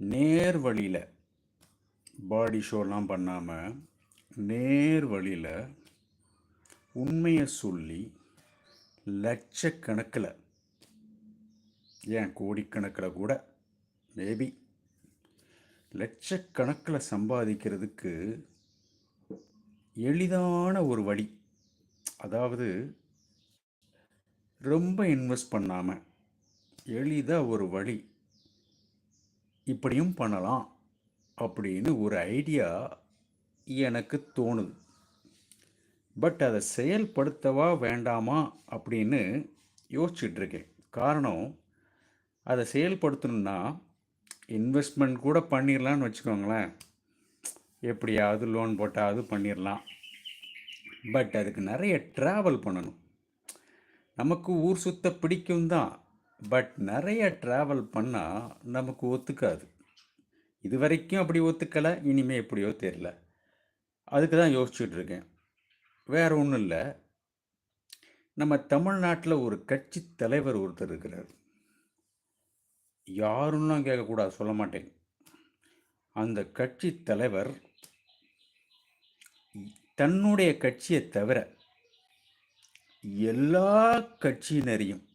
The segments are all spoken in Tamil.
நேர் வழியில் பாடி ஷோலாம் பண்ணாமல் நேர் வழியில் உண்மையை சொல்லி லட்சக்கணக்கில் ஏன் கோடிக்கணக்கில் கூட மேபி லட்சக்கணக்கில் சம்பாதிக்கிறதுக்கு எளிதான ஒரு வழி அதாவது ரொம்ப இன்வெஸ்ட் பண்ணாமல் எளிதாக ஒரு வழி இப்படியும் பண்ணலாம் அப்படின்னு ஒரு ஐடியா எனக்கு தோணுது. பட் அதை செயல்படுத்தவா வேண்டாமா அப்படின்னு யோசிச்சுட்ருக்கேன். காரணம் அதை செயல்படுத்தணும்னா இன்வெஸ்ட்மெண்ட் கூட பண்ணிடலான்னு வச்சுக்கோங்களேன். எப்படியாவது லோன் போட்டால் அது பண்ணிடலாம் பட் அதுக்கு நிறைய ட்ராவல் பண்ணணும். நமக்கு ஊர் சுத்த பிடிக்கும் தான் பட் நிறைய ட்ராவல் பண்ணால் நமக்கு ஒத்துக்காது. இது வரைக்கும் அப்படி ஒத்துக்கலை இனிமே எப்படியோ தெரில அதுக்கு தான் யோசிச்சுட்டு இருக்கேன். ஒன்றும் இல்லை. நம்ம தமிழ்நாட்டில் ஒரு கட்சி தலைவர் ஒருத்தர் இருக்கிறார். யாருன்னா கேட்கக்கூடாது சொல்ல மாட்டேன். அந்த கட்சி தலைவர் தன்னுடைய கட்சியை தவிர எல்லா கட்சியினரையும்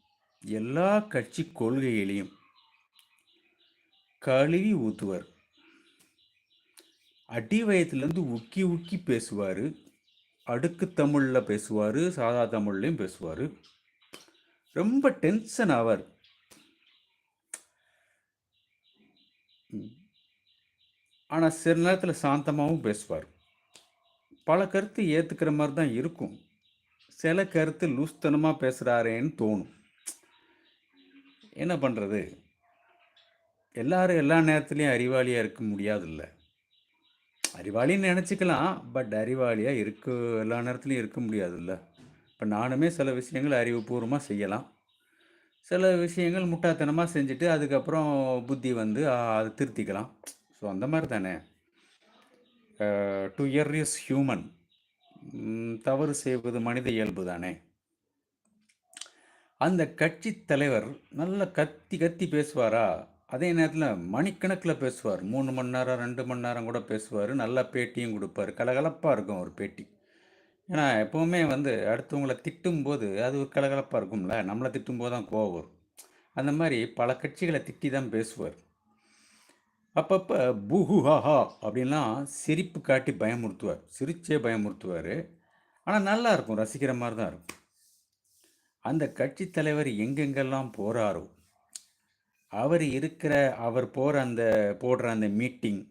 எல்லா கட்சி கொள்கையிலையும் கழுவி ஊற்றுவார் அடி வயத்துலேருந்து உக்கி உக்கி பேசுவார். அடுக்கு தமிழில் பேசுவார் சாதா தமிழ்லையும் பேசுவார். ரொம்ப டென்ஷன் ஆவார். ஆனால் சில நேரத்தில் சாந்தமாகவும் பேசுவார். பல கருத்து ஏற்றுக்கிற மாதிரி தான் இருக்கும். சில கருத்து லூஸ்தனமாக பேசுகிறாரேன்னு தோணும். என்ன பண்ணுறது எல்லாரும் எல்லா நேரத்துலையும் அறிவாளியாக இருக்க முடியாதுல்ல. அறிவாளின்னு நினச்சிக்கலாம் பட் அறிவாளியாக இருக்க எல்லா நேரத்துலையும் இருக்க முடியாதுல்ல. இப்போ நானுமே சில விஷயங்கள் அறிவுபூர்வமாக செய்யலாம். சில விஷயங்கள் முட்டாத்தனமாக செஞ்சுட்டு அதுக்கப்புறம் புத்தி வந்து அதை திருத்திக்கலாம். ஸோ அந்த மாதிரி தானே. டு இயர் இஸ் ஹியூமன் தவறு செய்வது மனித இயல்பு தானே. அந்த கட்சி தலைவர் நல்ல கத்தி கத்தி பேசுவாரா? அதே நேரத்தில் மணிக்கணக்கில் பேசுவார். மூணு மணி நேரம் ரெண்டு மணி நேரம் கூட பேசுவார். நல்ல பேட்டியும் கொடுப்பார். கலகலப்பாக இருக்கும் ஒரு பேட்டி. ஏன்னா எப்போவுமே வந்து அடுத்தவங்களை திட்டும்போது அது ஒரு கலகலப்பாக இருக்கும்ல. நம்மளை திட்டும்போது தான் கோவம் வரும். அந்த மாதிரி பல கட்சிகளை திட்டி தான் பேசுவார். அப்பப்போ புஹுஹாஹா அப்படின்லாம் சிரிப்பு காட்டி பயமுறுத்துவார். சிரிச்சே பயமுறுத்துவார். ஆனால் நல்லா இருக்கும். ரசிக்கிற மாதிரி தான் இருக்கும். அந்த கட்சி தலைவர் எங்கெங்கெல்லாம் போகிறாரோ அவர் இருக்கிற அவர் போகிற அந்த போடுற அந்த மீட்டிங்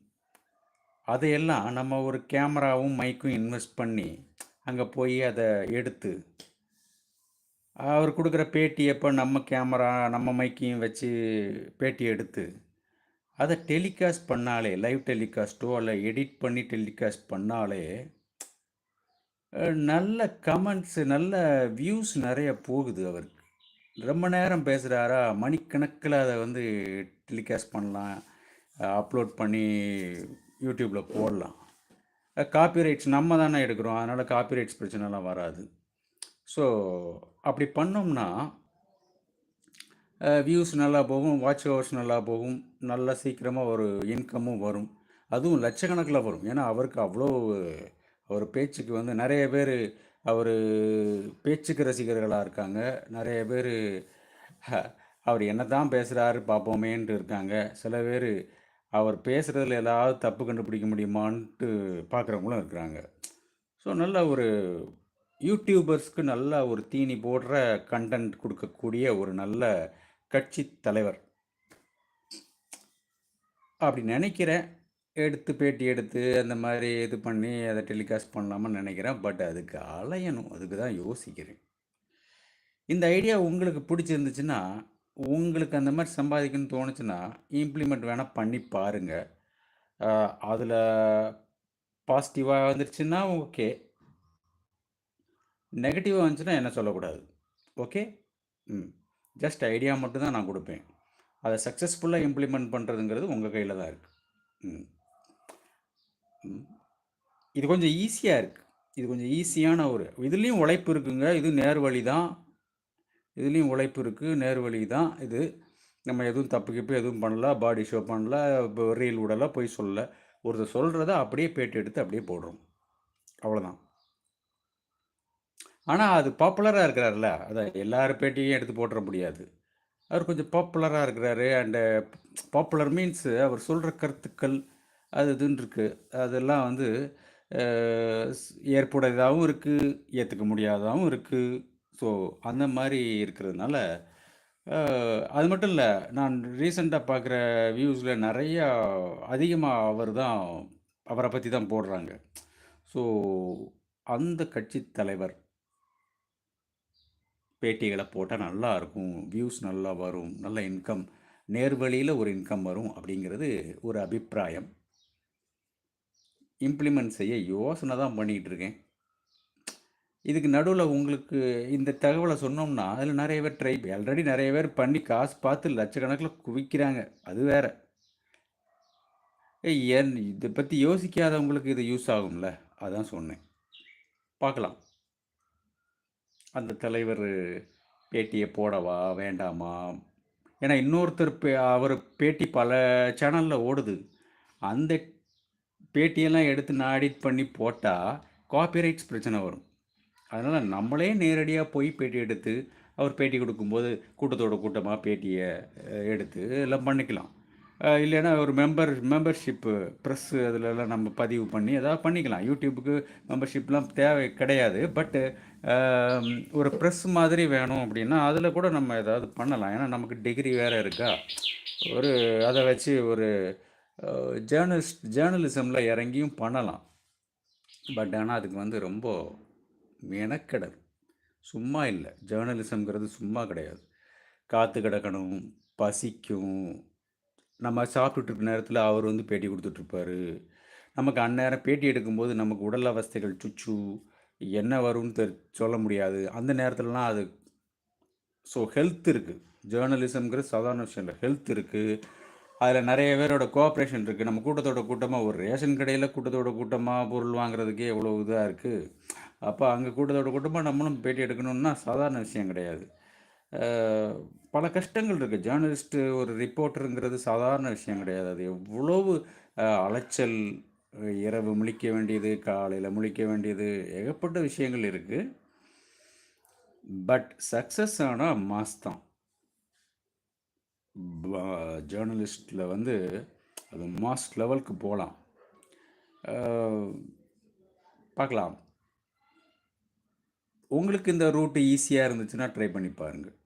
அதையெல்லாம் நம்ம ஒரு கேமராவும் மைக்கும் இன்வெஸ்ட் பண்ணி அங்கே போய் அதை எடுத்து அவர் கொடுக்குற பேட்டி எப்போ நம்ம கேமரா நம்ம மைக்கையும் வச்சு பேட்டி எடுத்து அதை டெலிகாஸ்ட் பண்ணாலே லைவ் டெலிகாஸ்ட்டோ அல்ல எடிட் பண்ணி டெலிகாஸ்ட் பண்ணாலே நல்ல கமெண்ட்ஸு நல்ல வியூஸ் நிறைய போகுது அவருக்கு. ரொம்ப நேரம் பேசுகிறாரா மணிக்கணக்கில் அதை வந்து டெலிகாஸ்ட் பண்ணலாம். அப்லோட் பண்ணி யூடியூப்பில் போடலாம். காப்பிரைட்ஸ் நம்ம தானே எடுக்கிறோம். அதனால் காப்பிரைட்ஸ் பிரச்சனைலாம் வராது. ஸோ அப்படி பண்ணோம்னா வியூஸ் நல்லா போகும் வாட்ச் ஹவர்ஸ் நல்லா போகும். நல்லா சீக்கிரமாக ஒரு இன்கமும் வரும். அதுவும் லட்சக்கணக்கில் வரும். ஏன்னா அவருக்கு அவ்வளோ அவர் பேச்சுக்கு வந்து நிறைய பேர் அவர் பேச்சுக்கு ரசிகர்களாக இருக்காங்க. நிறைய பேர் அவர் என்ன தான் பேசுகிறாரு பார்ப்போமேன்ட்டு இருக்காங்க. சில பேர் அவர் பேசுகிறதுல ஏதாவது தப்பு கண்டுபிடிக்க முடியுமான்ட்டு பார்க்குறவங்களும் இருக்கிறாங்க. ஸோ நல்ல ஒரு யூடியூபர்ஸ்க்கு நல்ல ஒரு தீனி போடுற கண்டென்ட் கொடுக்கக்கூடிய ஒரு நல்ல கட்சி தலைவர். அப்படி நினைக்கிறேன் எடுத்து பேட்டி எடுத்து அந்த மாதிரி இது பண்ணி அதை டெலிகாஸ்ட் பண்ணலாமான்னு நினைக்கிறேன். பட் அதுக்கு அலையணும். அதுக்கு தான் யோசிக்கிறேன். இந்த ஐடியா உங்களுக்கு பிடிச்சிருந்துச்சுன்னா உங்களுக்கு அந்த மாதிரி சம்பாதிக்கணும்னு தோணுச்சுன்னா இம்ப்ளிமெண்ட் வேணால் பண்ணி பாருங்கள் அதில் பாசிட்டிவாக வந்துருச்சுன்னா ஓகே. நெகட்டிவாக வந்துச்சுன்னா என்ன சொல்லக்கூடாது. ஓகே? ம். ஜஸ்ட் ஐடியா மட்டும் தான் நான் கொடுப்பேன். அதை சக்ஸஸ்ஃபுல்லாக இம்ப்ளிமெண்ட் பண்ணுறதுங்கிறது உங்கள் கையில் தான் இருக்குது ம். இது கொஞ்சம் ஈஸியாக இருக்குது இது கொஞ்சம் ஈஸியான ஒரு இதுலேயும் உழைப்பு இருக்குங்க. இது நேர் வழி தான். இதுலேயும் உழைப்பு இருக்குது நேர் வழி தான். இது நம்ம எதுவும் தப்பு கிப்பு எதுவும் பண்ணல. பாடி ஷோ பண்ணல. இப்போ ரீல் விடல போய் சொல்லல. ஒருத்தர் சொல்கிறத அப்படியே பேட்டி எடுத்து அப்படியே போடுறோம். அவ்வளோதான் ஆனால் அது பாப்புலராக இருக்கிறார்ல. அதான் எல்லார் பேட்டியும் எடுத்து போட்டுற முடியாது. அவர் கொஞ்சம் பாப்புலராக இருக்கிறாரு. அண்டு பாப்புலர் மீன்ஸ் அவர் சொல்கிற கருத்துக்கள் அது இதுன்னு இருக்குது அதெல்லாம் வந்து ஏற்புடையதாகவும் இருக்குது ஏற்றுக்க முடியாததாகவும் இருக்குது ஸோ அந்த மாதிரி இருக்கிறதுனால அது மட்டும் இல்லை நான் ரீசெண்டாக பார்க்குற வியூஸில் நிறையா அதிகமாக அவர் தான் அவரை பற்றி தான் போடுறாங்க. ஸோ அந்த கட்சி தலைவர் பேட்டிகளை போட்டால் நல்லா இருக்கும் வியூஸ் நல்லா வரும் நல்ல இன்கம் நேர்வழியில் ஒரு இன்கம் வரும் அப்படிங்கிறது ஒரு அபிப்பிராயம். இம்ப்ளிமெண்ட் செய்ய யோசனை தான் பண்ணிக்கிட்டு இருக்கேன். இதுக்கு நடுவில் உங்களுக்கு இந்த தகவலை சொன்னோம்னா அதில் நிறைய பேர் ட்ரை ஆல்ரெடி நிறைய பேர் பண்ணி காசு பார்த்து லட்சக்கணக்கில் குவிக்கிறாங்க. அது வேற. ஏய், ஏன் இதை பற்றி யோசிக்காதவங்களுக்கு இது யூஸ் ஆகும்ல? அதான் சொன்னேன். பார்க்கலாம். அந்த தலைவர் பேட்டியை போடவா வேண்டாமா? ஏன்னா இன்னொருத்தர் பே அவர் பேட்டி பல சேனலில் ஓடுது. அந்த பேட்டியெல்லாம் எடுத்து நான் எடிட் பண்ணி போட்டால் காப்பிரைட்ஸ் பிரச்சனை வரும். அதனால் நம்மளே நேரடியாக போய் பேட்டி எடுத்து அவர் பேட்டி கொடுக்கும்போது கூட்டத்தோட கூட்டமாக பேட்டியை எடுத்து எல்லாம் பண்ணிக்கலாம். இல்லைன்னா ஒரு மெம்பர் மெம்பர்ஷிப்பு ப்ரெஸ்ஸு அதிலெல்லாம் நம்ம பதிவு பண்ணி ஏதாவது பண்ணிக்கலாம். யூடியூபுக்கு மெம்பர்ஷிப்லாம் தேவை கிடையாது. பட்டு ஒரு ப்ரெஸ் மாதிரி வேணும் அப்படின்னா அதில் கூட நம்ம ஏதாவது பண்ணலாம். ஏன்னா நமக்கு டிகிரி வேறு இருக்கா? ஒரு அதை வச்சு ஒரு ஜேர்னலிஸ்ட் ஜேர்னலிசமில் இறங்கியும் பண்ணலாம். பட் ஆனால் அதுக்கு வந்து ரொம்ப மெனக்கெடல். சும்மா இல்லை. ஜேர்னலிசம்ங்கிறது சும்மா கிடையாது. காற்று கிடக்கணும் பசிக்கும். நம்ம சாப்பிட்டுட்டு இருக்க நேரத்தில் அவர் வந்து பேட்டி கொடுத்துட்ருப்பாரு நமக்கு அந்நேரம் பேட்டி எடுக்கும்போது நமக்கு உடல் அவஸ்தைகள் சுச்சு என்ன வரும்னு தெரி சொல்ல முடியாது. அந்த நேரத்துலலாம் அது ஸோ ஹெல்த் இருக்குது ஜேர்னலிசம்ங்கிற சாதாரண விஷயம் இல்லை. ஹெல்த் இருக்குது அதில் நிறைய பேரோட கோஆப்ரேஷன் இருக்குது நம்ம கூட்டத்தோட கூட்டமாக ஒரு ரேஷன் கடையில் கூட்டத்தோட கூட்டமாக பொருள் வாங்குறதுக்கே எவ்வளோ இதாக இருக்குது அப்போ அங்கே கூட்டத்தோட கூட்டமாக நம்மளும் பேட்டி எடுக்கணும்னா சாதாரண விஷயம் கிடையாது. பல கஷ்டங்கள் இருக்குது ஜேர்னலிஸ்ட்டு ஒரு ரிப்போர்ட்டருங்கிறது சாதாரண விஷயம் கிடையாது. அது எவ்வளவு அலைச்சல் இரவு முழிக்க வேண்டியது காலையில் முழிக்க வேண்டியது ஏகப்பட்ட விஷயங்கள் இருக்குது பட் சக்ஸஸ் ஆனால் மாஸ் தான். ஜேர்னலிஸ்டில் வந்து அது மாஸ் லெவலுக்கு போகலாம் பார்க்கலாம் உங்களுக்கு இந்த ரூட்டு ஈஸியாக இருந்துச்சுன்னா ட்ரை பண்ணி பாருங்கள்